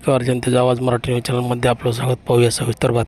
नमस्कार जनतेचा आवाज मराठी न्यूज चॅनलमध्ये आपलं स्वागत. पाहूया सविस्तर बात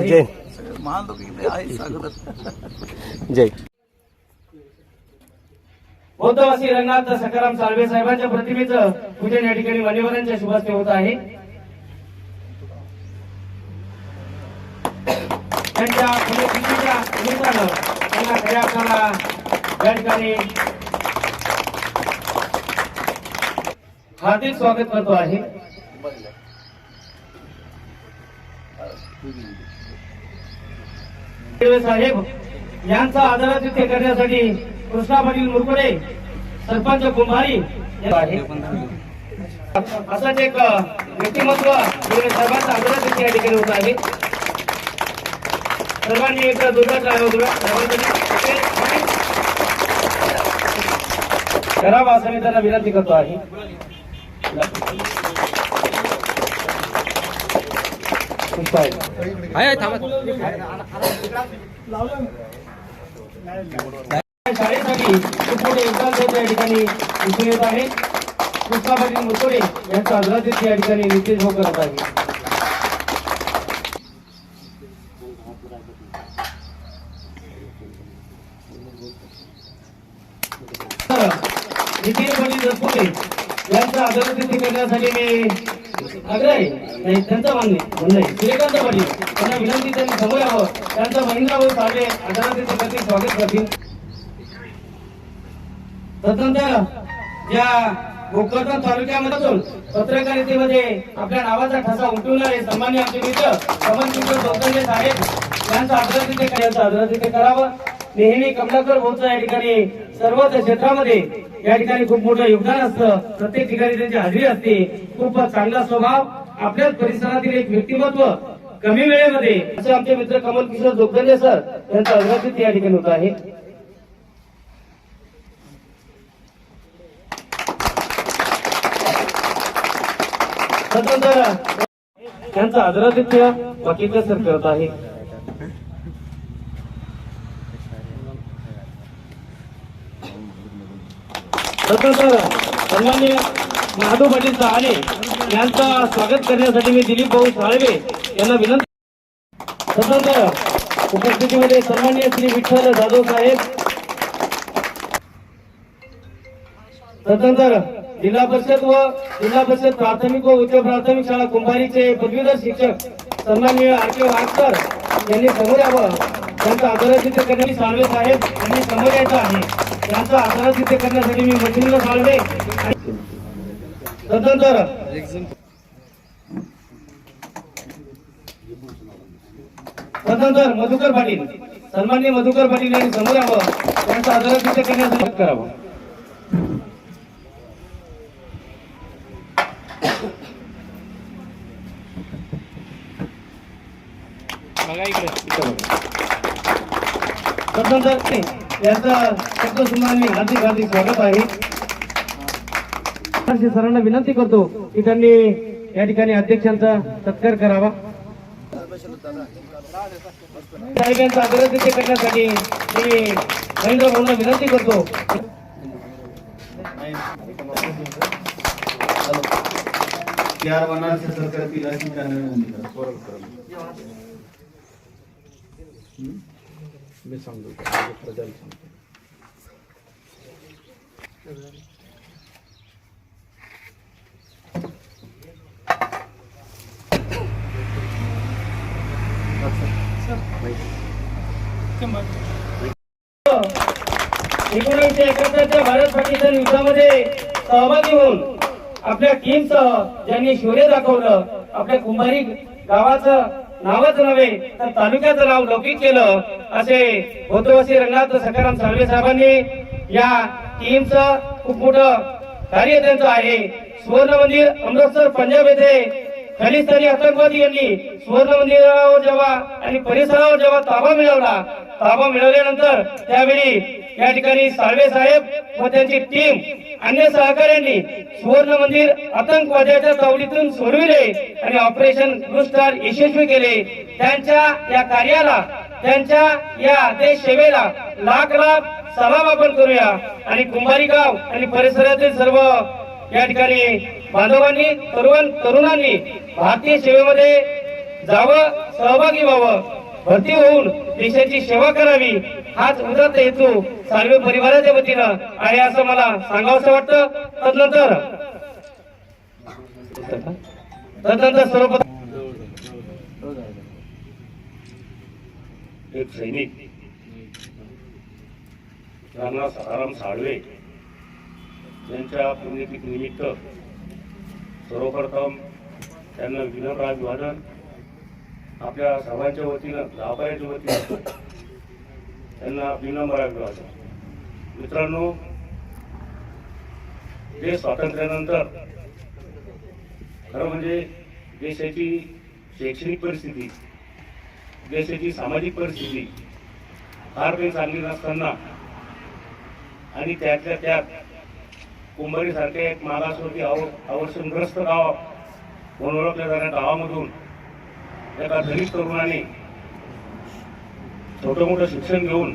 जय। जय। बौद्धवासी रंगनाथ सकाराम साळवे साहेबांच्या प्रतिमेचं पूजन या ठिकाणी मान्यवरांच्या शुभास्ते होत आहे. त्यांच्या पुण्यतिथीच्या निमित्तानं त्यांना खऱ्या अर्थाला या ठिकाणी हार्दिक स्वागत करतो आहे. साहेब यांचा आदरातिथ्य करण्यासाठी कृष्णा पाटील मुरकुडे सरपंच कुंभारी असंच एक व्यक्तिमत्व सर्वांचा आदरातिथ्य या ठिकाणी होत आहे. सर्वांनी एक दुर्गा करावा असं मी त्यांना विनंती करतो आहे. पुष्पा शाळेसाठी मोठे योगदान देत या ठिकाणी दिसून येत आहे. कृष्णा पाटील यांचा आदरातिथ्य या ठिकाणी नितेश भाऊ करत आहे नितीन पाटील रसपुते यांचा आदरातिथ्य करण्यासाठी मी आग्रही नाही त्यांचा मान्य म्हणणं आहे. सूर्यकांत पाटील त्यांना विनंती त्यांनी समोर यावं. त्यांचा महेंद्रभाऊ साहेब आदरांचे प्रति स्वागत करतील. तदनंतर या भोकरदन तालुक्यामधून पत्रकारितेमध्ये आपल्या नावाचा ठसा उमटवणारे सन्मान्य आमचे मित्र समन किशोर चौधरी साहेब यांचा आदरातिथ्य करायचं आदरातिथ्य करावं. नेहमी कमलाकर भाऊचं या ठिकाणी सर्वच क्षेत्रामध्ये या ठिकाणी खूप मोठं योगदान असतं. प्रत्येक ठिकाणी त्यांची हजेरी असते. खूप चांगला स्वभाव. आपल्याच परिसरातील एक व्यक्तिमत्व कमी वेळेमध्ये. असे आमचे मित्र कमल किशोर जोगदंडे सर यांचं आदरातिथ्य या ठिकाणी होत आहे. त्यांचं आदरातिथ्य बाकीच्या सर करत आहे. तसंच सन्मान्य महादेव पाटील सहाणे यांचं स्वागत करण्यासाठी मी दिलीप भाऊ साळवे यांना विनंती तसंच उपस्थितीमध्ये सन्मान्य श्री विठ्ठल जाधव साहेब. त्यानंतर जिल्हा परिषद व जिल्हा परिषद प्राथमिक व उच्च प्राथमिक शाळा कुंभारीचे पदवीधर शिक्षक सन्माननीय आर के वाडकर यांनी समोर यावं. त्यांचा आदरातिथ्य करण्याची साळवे साहेब यांनी समोर यायचं आहे. त्यांचा आदरातिथ्य करण्यासाठी मी मशीनला साळवे तदनंतर तदनंतर मधुकर पाटील. सन्मान्य मधुकर पाटील यांनी समोर यावं. त्यांचा आदरातिथ्य करण्यासाठी करावं. तदनंतर यांचा शब्द सुमाने हार्दिक हार्दिक स्वागत आहे. सरांना विनंती करतो की त्यांनी या ठिकाणी अध्यक्षांचा सत्कार करावा. साहेबांचा आदरातिथ्य करण्यासाठी मी महेंद्र भाऊंना विनंती करतो. चार वनारच्या सरकारतील अधिकाऱ्यांना विनंती करा. स्वरूप मी सांगतो म्हणजे प्रजाला सांगतो. एकोणीसशे एकाहत्तरच्या भारत पाकिस्तान युद्धामध्ये सहभागी होऊन आपल्या टीमसह ज्यांनी शौर्य दाखवलं आपल्या कुंभारी गावाचं नावच नव्हे तर तालुक्याचं नाव लौकिक केलं असे भोतवासी रंगनाथ सखाराम साळवे साहेबांनी या टीमचं खूप मोठं कार्य त्यांचं आहे. सुवर्ण मंदिर अमृतसर पंजाब येथे खलिस्तानी आतंकवादी यांनी सुवर्ण मंदिरावर जेव्हा आणि परिसरावर जेव्हा ताबा मिळवला ताबा मिळवल्यानंतर त्यावेळी या ठिकाणी साळवे साहेब व त्यांची टीम अन्य सहकाऱ्यांनी सुवर्ण मंदिर आतंकवाद्याच्या चावडीतून सोडविले आणि ऑपरेशन ब्लू स्टार यशस्वी केले. त्यांच्या या कार्याला त्यांच्या या देश सेवेला लाख लाख सलाम आपण करूया. आणि कुंभारी गाव आणि परिसरातील सर्व या ठिकाणी बांधवांनी तरुण तरुणांनी भारतीय सेवेमध्ये जावं सहभागी व्हावं. भरती होऊन देशाची सेवा करावी. हाच उदात्त हेतू सार्वे परिवाराच्या वतीनं आहे असं मला सांगावंसं वाटतं. तदनंतर तदनंतर सर्व एक सैनिक. त्यांना सखाराम साळवे यांच्या पुण्यतिथी निमित्त सर्वप्रथम त्यांना विनम्र अभिवादन. आपल्या सर्वांच्या वतीनं गावकऱ्याच्या वतीनं त्यांना विनम्र अभिवादन मित्रांनो देश स्वातंत्र्यानंतर खरं म्हणजे देशाची शैक्षणिक परिस्थिती देशाची सामाजिक परिस्थिती फार काही चांगली नसताना आणि त्यातल्या त्यात कुंभारीसारखे एक मागासवरती आव अवर्षणग्रस्त गाव म्हणून ओळखल्या जाणाऱ्या गावामधून एका दलित तरुणाने छोटं मोठं शिक्षण घेऊन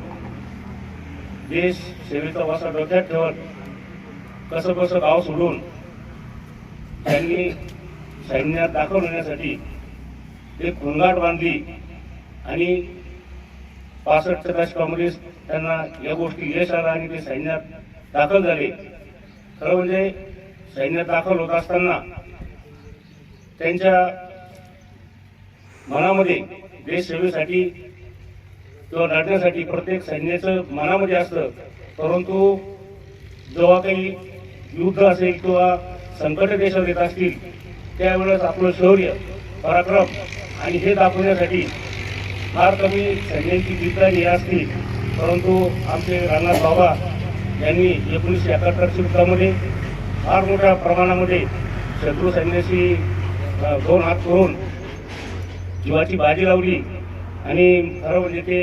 देश सेवेचा वासा डोक्यात ठेवत कसं कसं गाव सोडून त्यांनी सैन्यात दाखल होण्यासाठी एक खुंगाट बांधली आणि पासष्टच्या दशकामध्ये त्यांना या गोष्टी यश आलं आणि ते सैन्यात दाखल झाले. खरं म्हणजे सैन्यात दाखल होत असताना त्यांच्या मनामध्ये देशसेवेसाठी किंवा लढण्यासाठी प्रत्येक सैन्याचं मनामध्ये असतं. परंतु जेव्हा काही युद्ध असेल किंवा संकट देशात येत असतील त्यावेळेस आपलं शौर्य पराक्रम आणि हे दाखवण्यासाठी फार कमी सैन्यांची जिद्दारी असतील. परंतु आमचे रामनाथ बाबा यांनी एकोणीसशे एकाहत्तरच्या युद्धामध्ये फार मोठ्या प्रमाणामध्ये शत्रू सैन्याशी दोन हात करून जीवाची बाजी लावली. आणि खरं म्हणजे ते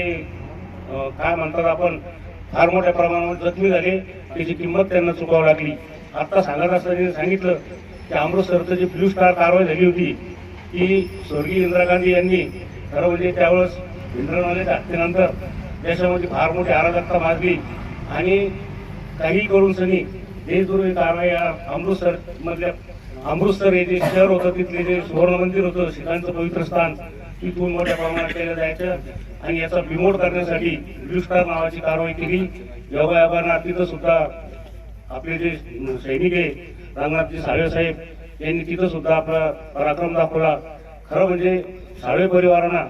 काय म्हणतात आपण फार मोठ्या प्रमाणावर जखमी झाले त्याची किंमत त्यांना चुकावं लागली. आत्ता सांगत असताना सांगितलं की अमृतसरचं जी ब्ल्यू स्टार कारवाई झाली होती ती स्वर्गीय इंदिरा गांधी यांनी खरं म्हणजे त्यावेळेस इंद्रनाथाच्या हत्येनंतर देशामध्ये फार मोठी अराजकता माजली. आणि काही करून सनी देशद्रोही कारवाई अमृतसर मधल्या अमृतसर हे जे शहर होतं तिथले जे सुवर्ण मंदिर होतं शिखांचं पवित्र स्थान तिथून मोठ्या प्रमाणात केलं जायचं. आणि याचा बिमोड करण्यासाठी ब्लू स्टार नावाची कारवाई केली. योगायोगानं तिथं सुद्धा आपले जे सैनिक आहे रंगनाथजी साळवे साहेब यांनी तिथं सुद्धा आपला पराक्रम दाखवला. खरं म्हणजे साळवे परिवारांना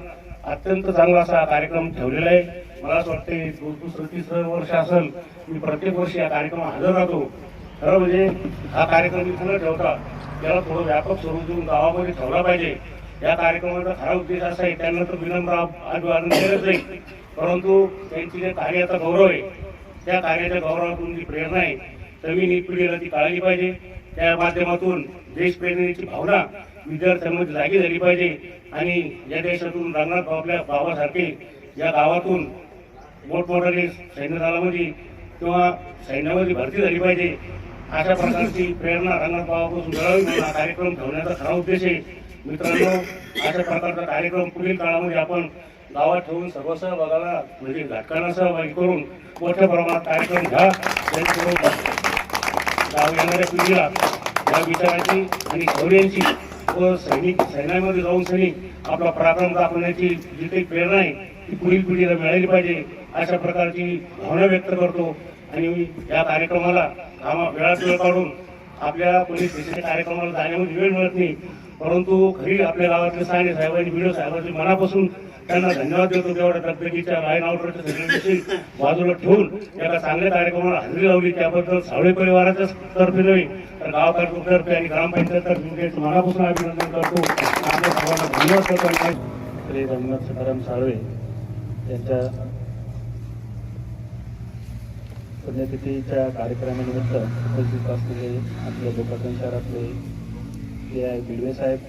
अत्यंत चांगला असा कार्यक्रम ठेवलेला आहे. मला असं वाटते दुसरं तिसरं वर्ष असेल मी प्रत्येक वर्षी या कार्यक्रमात हजर राहतो. खरं म्हणजे हा कार्यक्रम इथं न ठेवता त्याला थोडं व्यापक स्वरूप देऊन गावामध्ये ठेवला पाहिजे. या कार्यक्रमाचा खरा उद्देश असा आहे त्यांना तर विनम्र अभिवादन केलंच नाही. परंतु त्यांची जे कार्याचा गौरव आहे त्या कार्याच्या गौरवातून जी प्रेरणा आहे नवीन पिढीला ती काढली पाहिजे. त्या माध्यमातून देशप्रेरणेची भावना विद्यार्थ्यांमध्ये जागी झाली पाहिजे. आणि या देशातून रंगनाथ आपल्या बाबासारखे या गावातून मोठमोठ्याने सैन्य दलामध्ये किंवा सैन्यामध्ये भरती झाली पाहिजे. अशा प्रकारची प्रेरणा रंगनाथ बाबापासून मिळावी म्हणून हा कार्यक्रम ठेवण्याचा खरा उद्देश आहे. मित्रांनो अशा प्रकारचा कार्यक्रम पुढील काळामध्ये आपण गावात ठेवून सर्व सहभागाला म्हणजे घटकांना सहभागी करून मोठ्या प्रमाणात कार्यक्रम घ्या जेणेकरून गाव येणाऱ्या पिढीला या विचाराची आणि शौर्यांची व सैनिक सैन्यामध्ये जाऊन सैनिक आपला पराक्रम दाखवण्याची जी काही प्रेरणा आहे ती पुढील पिढीला मिळाली पाहिजे अशा प्रकारची भावना व्यक्त करतो. आणि मी या कार्यक्रमाला कामा वेळात वेळ काढून आपल्या पोलीस स्टेशनच्या कार्यक्रमाला जाण्यामध्ये वेळ मिळत नाही. परंतु खरी आपल्या गावातले सायने साहेबांनी व्हिडिओ साहेबांनी मनापासून त्यांना धन्यवाद देतो तेवढ्या तब्येतीच्या लाईन आउटरच्या बाजूला ठेवून एका चांगल्या कार्यक्रमाला हजेरी लावली. त्याबद्दल सावळे परिवाराच्या तर्फे नव्हे तर गावकऱ्यांतर्फे आणि ग्रामपंचायततर्फे मनापासून अभिनंदन करतो. आपल्या सर्वांना धन्यवाद करतो श्री रंगनाथ सखाराम साळवे यांच्या पुण्यतिथीच्या कार्यक्रमानिमित्त उपस्थित असलेले आपल्या गोपाटन शहरातले हे आहे बिडवे साहेब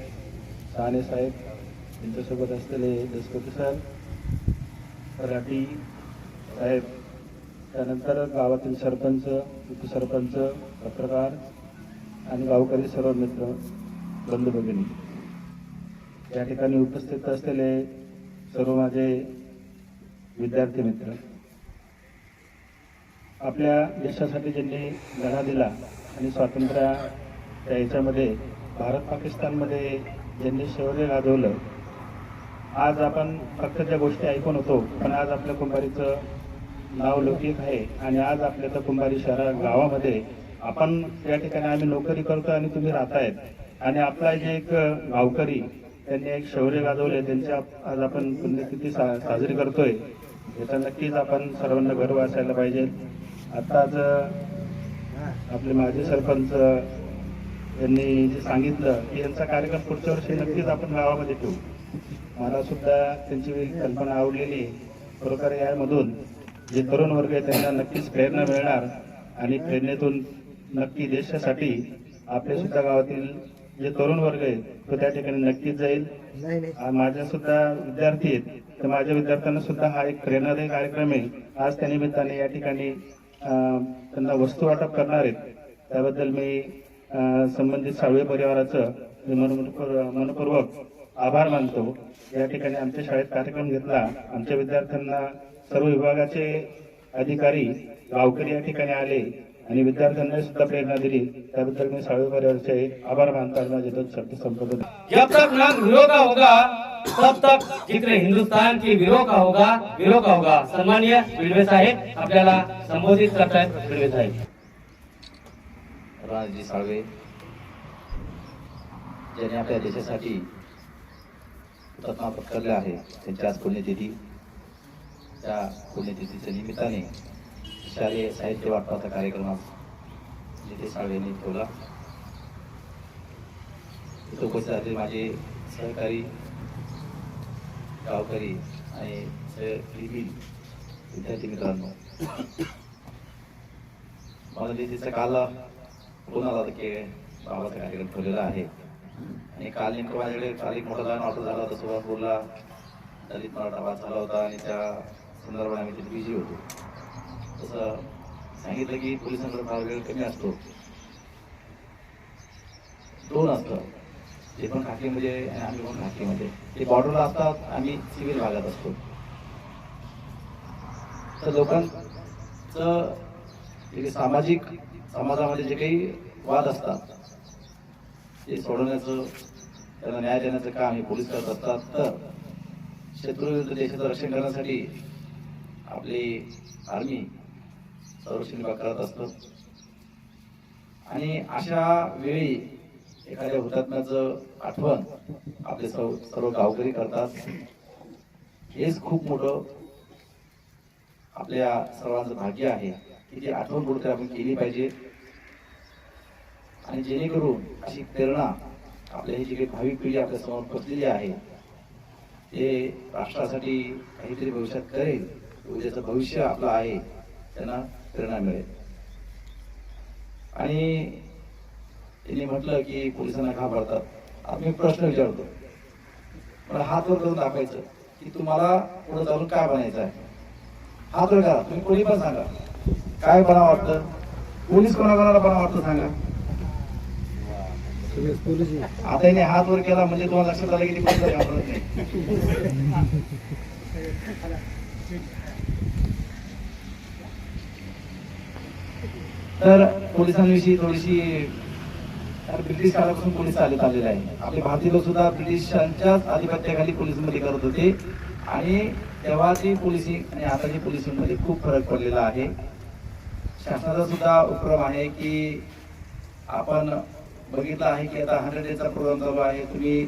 साने साहेब त्यांच्यासोबत असलेले दसपती सर राठी साहेब त्यानंतर गावातील सरपंच उपसरपंच पत्रकार आणि गावकरी सर्व मित्र बंधू भगिनी या ठिकाणी उपस्थित असलेले सर्व माझे विद्यार्थी मित्र आपल्या देशासाठी ज्यांनी लढा दिला आणि स्वातंत्र्याच्या याच्यामध्ये भारत पाकिस्तानमध्ये ज्यांनी शौर्य गाजवलं आज आपण फक्त ज्या गोष्टी ऐकून होतो पण आज आपल्या कुंभारीचं नाव लौकिक आहे आणि आज आपल्या त्या कुंभारी शहरा गावामध्ये आपण त्या ठिकाणी आम्ही नोकरी करतो आणि तुम्ही राहतायत. आणि आपला जे एक गावकरी त्यांनी एक शौर्य गाजवले त्यांच्या आज आपण पुण्यतिथी सा साजरी करतोय. याचा नक्कीच आपण सर्वांना गर्व असायला पाहिजे. आत्ताच आपले माजी सरपंच यांनी जे सांगितलं की यांचा कार्यक्रम पुढच्या वर्षी नक्कीच आपण गावामध्ये ठेवू. मला सुद्धा त्यांची कल्पना आवडलेली खरोखर यामधून जे तरुण वर्ग आहे त्यांना नक्कीच प्रेरणा मिळणार आणि प्रेरणेतून नक्की देशासाठी आपल्या सुद्धा गावातील जे तरुण वर्ग आहे तो त्या ठिकाणी नक्कीच जाईल. माझ्या सुद्धा विद्यार्थी आहेत तर माझ्या विद्यार्थ्यांना सुद्धा हा एक प्रेरणादायी कार्यक्रम आहे. आज त्या निमित्ताने या ठिकाणी त्यांना वस्तू वाटप करणार आहेत. त्याबद्दल मी संबंधित साळवे परिवाराचं मनपूर- मनपूर्वक आभार मानतो. या ठिकाणी आमच्या शाळेत कार्यक्रम घेतला. आमच्या विद्यार्थ्यांना सर्व विभागाचे अधिकारी गावकरी या ठिकाणी आले आणि विद्यार्थ्यांना सुद्धा प्रेरणा दिली. त्याबद्दल मी साळवे परिवाराचे आभार मानताना देतो शब्द संपत जब तक होगा तब तक जिक्र हिंदुस्तान की वीरों का होगा वीरों का होगा. सन्माननीय बिडवे साहेब आपल्याला संबोधित करतायत बिडवे साहेब. राजजी साळवे ज्यांनी आपल्या देशासाठी हुतात्मा पत्करले आहे. त्यांची आज पुण्यतिथी. त्या पुण्यतिथीच्या निमित्ताने शालेय साहित्य वाटपाचा कार्यक्रम आज जिथे साळवे यांनी ठेवला उपस्थित असलेले माझे सहकारी गावकरी आणि सहकारी विद्यार्थी मित्रांनो मला तिचा काल फोन आला की बाबाचा कार्यक्रम ठेवलेला आहे. आणि काल नेमकं माझ्याकडे काल एक मोठा लहान ऑर्डर झाला होता सोलापूरला दलित मराठा वाद झाला होता आणि त्या संदर्भात आम्ही तिथे बिझी होतो. तसं सांगितलं की पोलिसांकडे फार वेळ कमी असतो. दोन असतं. ते पण खाकीमध्ये आणि आम्ही पण खाकीमध्ये ते बॉर्डरला असतात आम्ही सिव्हिल भागात असतो. तर लोकांचं जे सामाजिक समाजामध्ये जे काही वाद असतात ते सोडवण्याचं त्यांना न्याय देण्याचं काम हे पोलीस करत असतात. तर शत्रूविरुद्ध देशाचं रक्षण करण्यासाठी आपली आर्मी संरक्षण विभाग करत असतं. आणि अशा वेळी एखाद्या हुतात्म्याचं आठवण आपले सर्व सर्व गावकरी करतात. हेच खूप मोठं आपल्या सर्वांचं भाग्य आहे. त्याची आठवण कुठेतरी आपण केली पाहिजे. आणि जेणेकरून अशी प्रेरणा आपल्या ही जी काही भावी पिढी आपल्यासमोर बसलेली आहे ते राष्ट्रासाठी काहीतरी भविष्यात करेल उद्याचं भविष्य आपलं आहे त्यांना प्रेरणा मिळेल. आणि त्यांनी म्हटलं की पोलिसांना घाबरतात. आता मी प्रश्न विचारतो. मला हात वर करून दाखवायचं की तुम्हाला पुढे जाऊन काय बनायचं आहे? हात वर करा. तुम्ही कोणी पण सांगा. काय बना वाटतं? पोलीस कोणाकोणाला बरं वाटतं सांगा? आता याने हात वर केला म्हणजे तुम्हाला लक्षात आलं की ती पोलिसाला घाबरत नाही. तर पोलिसांविषयी थोडीशी ब्रिटिश काळापासून पोलीस चालत आलेले आहे आपले भारतीय लोक सुद्धा ब्रिटिशांच्याच आधिपत्याखाली पोलिसमध्ये करत होते. आणि तेव्हाची पोलिसिंग आणि आताची पोलिसिंगमध्ये खूप फरक पडलेला आहे. शासनाचा सुद्धा उपक्रम आहे की आपण बघितलं आहे की आता हंड्रेड डेजचा प्रोग्राम चालू आहे. तुम्ही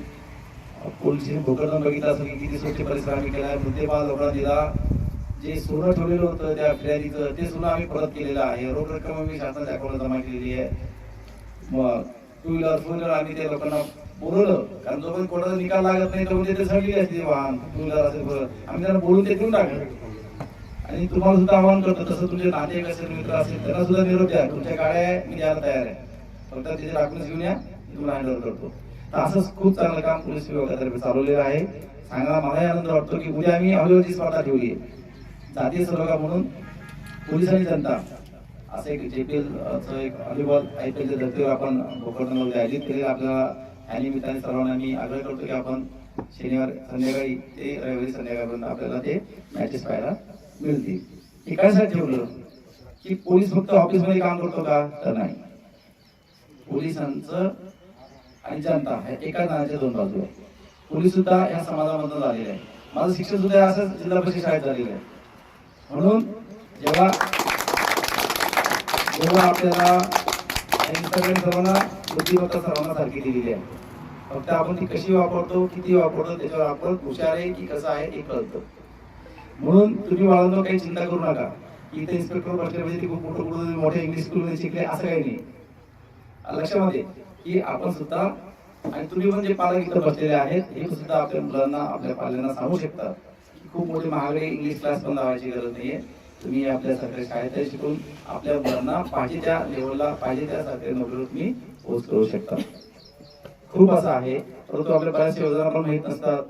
पोलिसी भोकरदन बघितलं असेल की किती स्वच्छ परिसर आम्ही केला आहे. मुद्देमाल लोकांना दिला जे सोनं ठेवलेलं होतं त्या फिर्यादीचं ते सुद्धा आम्ही परत केलेलं आहे. रोख रक्कम आम्ही शासनाच्या अकाउंटला जमा केलेली आहे. मग टू व्हीलर फोर व्हीलर आम्ही त्या लोकांना बोलवलं. कारण जोपर्यंत कोणाचा निकाल लागत नाही तोपर्यंत ते सडलेली असते ते वाहन. टू व्हीलर असेल आम्ही त्यांना बोलून ते देऊन टाकलं. आणि तुम्हाला सुद्धा आवाहन करतो तसं तुमचे नातेवाईक असेल मित्र असेल त्यांना सुद्धा निरोप द्या. तुमच्या गाड्या मी द्यायला तयार आहे. फक्त तिथे डॉक्युमेंट्स घेऊन या तुम्हाला हँडओव्हर करतो. तर असंच खूप चांगलं काम पोलीस विभागातर्फे चालवलेलं आहे. सांगायला मलाही आनंद वाटतो की उद्या आम्ही अवयवाची स्पर्धा ठेवली आहे. जातीय सलोखा म्हणून पोलीस आणि जनता असं एक जेपीएल चं एक अलिबॉल आय पी एलच्या धर्तीवर आपण भोकरदनमध्ये आयोजित केलेलं आपल्याला या निमित्ताने सर्वांना मी आग्रह करतो की आपण शनिवार संध्याकाळी ते रविवारी संध्याकाळपर्यंत आपल्याला ते मॅचेस पाहायला मिळते हे कशासाठी ठेवलं की पोलीस फक्त ऑफिसमध्ये काम करतो का तर नाही? पोलिसांचं आणि जनता ह्या एका नाण्याच्या दोन बाजू आहे पोलीस सुद्धा या समाजामधून आलेले आहे माझं शिक्षण सुद्धा असं जिल्हा परिषद शाळेत झालेलं आहे. म्हणून जेव्हा जेव्हा आपल्याला इंस्टाग्राम सर्वांना बुद्धिमत्ता सर्वांना सारखी दिलेली आहे. फक्त आपण ती कशी वापरतो किती वापरतो त्याच्यावर आपण हुशार आहे की कसं आहे हे कळतं. म्हणून तुम्ही बाळांनो काही चिंता करू नका. की इथे इन्स्पेक्टर बसले म्हणजे ते खूप मोठं कुठं मोठ्या इंग्लिश स्कूलमध्ये शिकले असं काही नाही. लक्षामध्ये की आपण सुद्धा आणि तुम्ही पण जे पालक इथं बसलेले आहेत हे सुद्धा आपल्या मुलांना आपल्या पाल्यांना सांगू शकतात. की खूप मोठे महागडे इंग्लिश क्लास पण लावायची गरज नाहीये. तुम्ही आपल्या सरकारी शाळेत शिकून आपल्या मुलांना पाहिजे त्या लेवलला पाहिजे त्या सरकारी नोकरीवर तुम्ही पोस्ट करू शकता. खूप असं आहे परंतु आपल्या बऱ्याचशा योजना पण माहीत नसतात.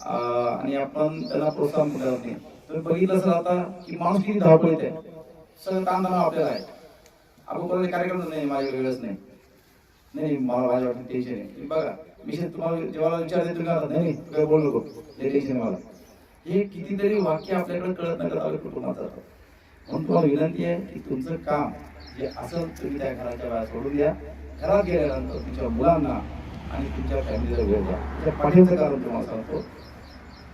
आणि आपण त्याला प्रोत्साहन कुठे होते तुम्ही बघितलं असं आता की माणूस किती धावपळ येते सगळं काम आपल्याला आहे. आपण कोणाला कार्यक्रम नाही माझ्या वेळच नाही. नाही मला माझ्या वाटतं टेन्शन आहे. बघा मी तुम्हाला जेव्हा विचारते तुम्ही काय नाही काय नको. टेन्शन मला. हे कितीतरी वाक्य आपल्याकडे कळत नाही आपल्या कुटुंबात जातं म्हणून तुम्हाला विनंती आहे की तुमचं काम जे असं तुम्ही त्या घराच्या बाहेर सोडून द्या. घरात गेल्यानंतर तुमच्या मुलांना आणि तुमच्या फॅमिलीला वेळ द्या. त्या पाठीचं कारण तुम्हाला सांगतो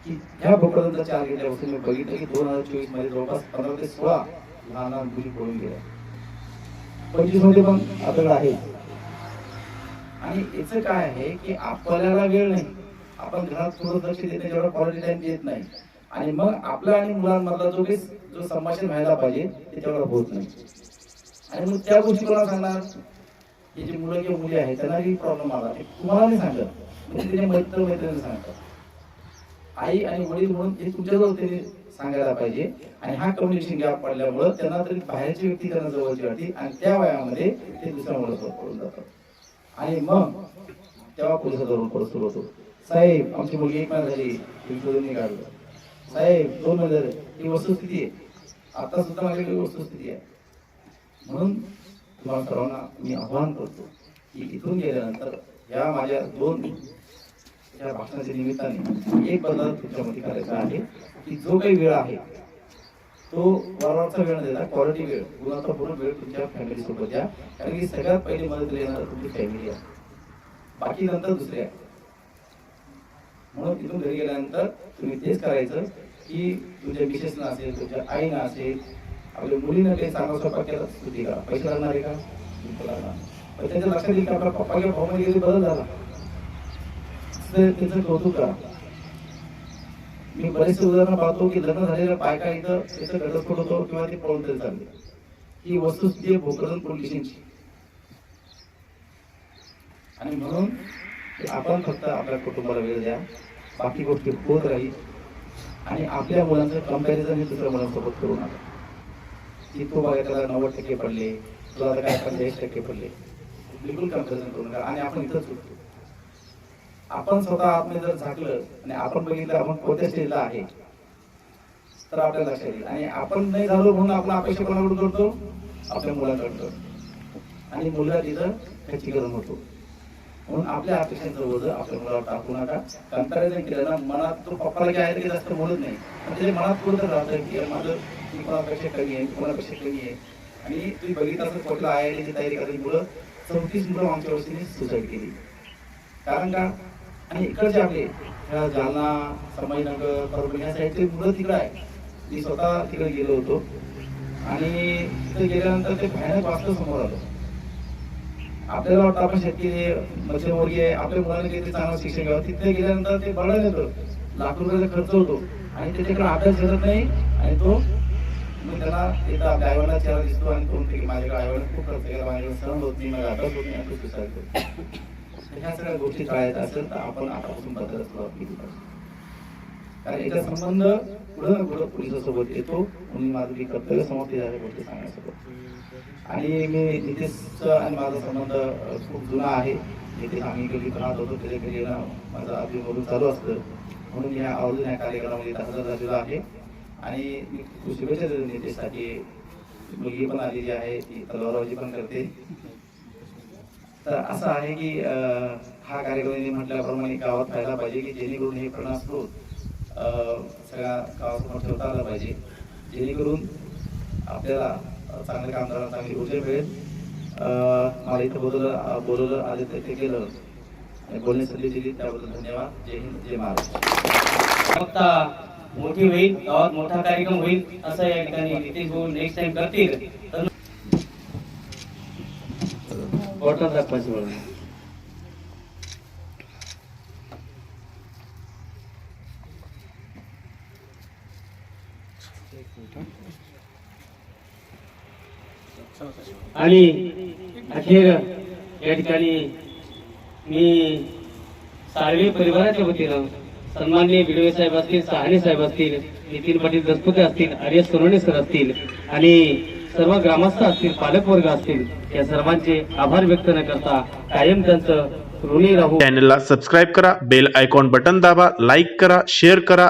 की ह्या भोकरांचा चार गेल्यापासून मी बघितलं की दोन हजार चोवीसमध्ये जवळपास पंधरा ते सोळा लहान लहान मुली पळून गेल्या. पंचवीसमध्ये पण आपल्याकडे आहे. आणि याचं काय आहे की आपल्याला वेळ नाही. आपण घरात थोडं लक्ष देत नाही जेवढा क्वालिटी टाइम देत नाही. आणि मग आपल्या आणि मुलांमधला जो काही जो संभाषण व्हायला पाहिजे ते तेवढं होत नाही. आणि मग त्या गोष्टी कोणाला सांगणार? हे जे मुलं किंवा मुली आहेत त्यांना प्रॉब्लेम आला. तुम्हाला नाही सांगत. म्हणजे मैत्र मैत्रिणी सांगतात. आई आणि वडील म्हणून हे तुमच्याजवळ त्यांनी सांगायला पाहिजे. आणि हा कम्युनिकेशन गॅप पडल्यामुळं त्यांना तरी बाहेरची व्यक्ती त्यांना जवळची वाटते आणि त्या वयामध्ये ते दुसऱ्या मुलासोबत पडून जातात. आणि मग तेव्हा पोलिसाचा परत सुरू होतो. साहेब आमची मुलगी एक महिना झाली तुम्ही शोधून काढलं. साहेब दोन महिने झाले ही वस्तुस्थिती आहे. आता सुद्धा माझ्याकडे वस्तुस्थिती आहे. म्हणून तुम्हाला सर्वांना मी आव्हान करतो की इथून गेल्यानंतर या माझ्या दोन या भाषणाच्या निमित्ताने एक बदल तुमच्यामध्ये करायचा आहे की जो काही वेळ आहे तो वारंवारचा वेळ न देता क्वालिटी वेळ गुणाचा पूर्ण वेळ तुमच्या फॅमिली सोबत द्या. कारण की सगळ्यात पहिली मदत येणार तुमची फॅमिली आहे. बाकी नंतर दुसरे आहे म्हणून तिथून घरी गेल्यानंतर तुम्ही तेच करायचं की तुमच्या मिसेसना असेल तुमच्या आईना असेल आपल्या मुलीनं काही चांगला स्वयंपाक केला स्तुती करा. पैसे लागणार आहे का? बिलकुल त्याच्या लक्षात येईल की आपला पप्पा किंवा भाऊमध्ये बदल झाला. त्याचं कौतुक करा. मी बरेचसे उदाहरणं पाहतो की लग्न झालेल्या बायका इथं त्याचं घटस्फोट होतो किंवा ते पळून तरी चालले. ही वस्तुस्थिती आहे भोकरदन पोलीस आणि म्हणून आपण फक्त आपल्या कुटुंबाला वेळ द्या बाकी गोष्टी होत राहील. आणि आपल्या मुलांचं कंपॅरिझन हे दुसऱ्या मुलांसोबत करू नका. की तो बघा त्याला नव्वद टक्के पडले तुला आता काय पंचेचाळीस टक्के पडले. बिलकुल कंपॅरिझन करू नका. आणि आपण इथंच उठतो आपण स्वतः आपण जर झाकलं आणि आपण बघितलं आपण कोणत्या स्टेजला आहे तर आपल्याला लक्षात येईल. आणि आपण नाही झालो म्हणून आपण अपेक्षा कोणाकडून करतो? आपल्या मुलांकडून करतो. आणि मुलं तिथं खच्चीकरण होतो. म्हणून आपल्या अपेक्षांचं ओझ आपल्या मुलावर टाकू नका. कंपॅरिझन केलं ना मनात तो पप्पाला काय आहे ते जास्त बोलत नाही. पण त्याच्या मनात कुठं राहतं की माझं मी कोणापेक्षा कमी आहे कोणापेक्षा कमी आहे. आणि तुम्ही बघितलं असं कुठलं आय आय ची तयारी करायची मुलं चौतीस मुलं आमच्या वस्तीने सुसाईड केली. कारण का? आणि इकडचे आपले जालना संभाजीनगर परभणी या साईडचे मुलं तिकडं आहे मी स्वतः तिकडे गेलो होतो. आणि तिथे गेल्यानंतर ते भयानक वास्तव समोर आलं. आपल्याला वाटतं आपण शेतकरी मध्यमवर्गीय आहे. आपल्या मुलांनी काहीतरी चांगलं शिक्षण घ्यावं? तिथे गेल्यानंतर ते बळण येतं. लाख रुपयाचा खर्च होतो. आणि त्याच्याकडे अभ्यास करत नाही. आणि तो मग त्याला एकदा आपल्या आईवडला चेहरा दिसतो आणि तो माझ्याकडे आईवडिला खूप खर्च केला. माझ्याकडे सहन होत नाही. माझा अभ्यास होत नाही. आणि खूप सुसाईड ह्या सगळ्या गोष्टी टाळायच्या असेल तर आपण आतापासून बदलत सुरुवात केली पाहिजे कारण याचा संबंध पुढं ना पुढं पोलिसासोबत येतो. म्हणून माझं की कर्तव्य समाप्ती झाल्या गोष्टी सांगण्यासोबत. आणि मी नितेशचा आणि माझा संबंध खूप जुना आहे. नितेश आम्ही कधी राहत होतो. त्याच्या येणं माझं आधी बोलून चालू असतं. म्हणून या आवर्जून या कार्यक्रमामध्ये हजर झालेलो आहे. आणि मी शुभेच्छा देतो नितेशसाठी. मुलगी पण आलेली आहे. ती तलवारबाजी पण करते. तर असं आहे की हा कार्यक्रम म्हटल्याप्रमाणे गावात व्हायला पाहिजे की जेणेकरून हे प्रणास्कृत सगळ्या गावासमोर ठेवता आलं पाहिजे. जेणेकरून आपल्याला चांगल्या कामगारांना चांगली ऊर्जा मिळेल. मला इथं बोलवलं बोलवलं आले तर ते केलं बोलणे संधी दिली त्याबद्दल धन्यवाद. जय हिंद जय महाराष्ट्र. मोठी होईल गावात मोठा कार्यक्रम होईल असं या ठिकाणी नितीश भाऊ नेक्स्ट टाइम करतील. तर बॉटल दाखवायची म्हणून. आणि अखेर या ठिकाणी मी साळवे परिवाराच्या वतीनं सन्माननीय बिडवे साहेब असतील सहाणे साहेब असतील नितीन पाटील दसपुते असतील आर्य सोनवणे सर असतील आणि सर्व ग्रामस्थ असतील पालकवर्ग असतील या सर्वांचे आभार व्यक्त न करता कायम त्यांचं ऋणी राहू. चॅनलला सबस्क्राईब करा बेल आयकॉन बटन दाबा लाईक करा शेअर करा.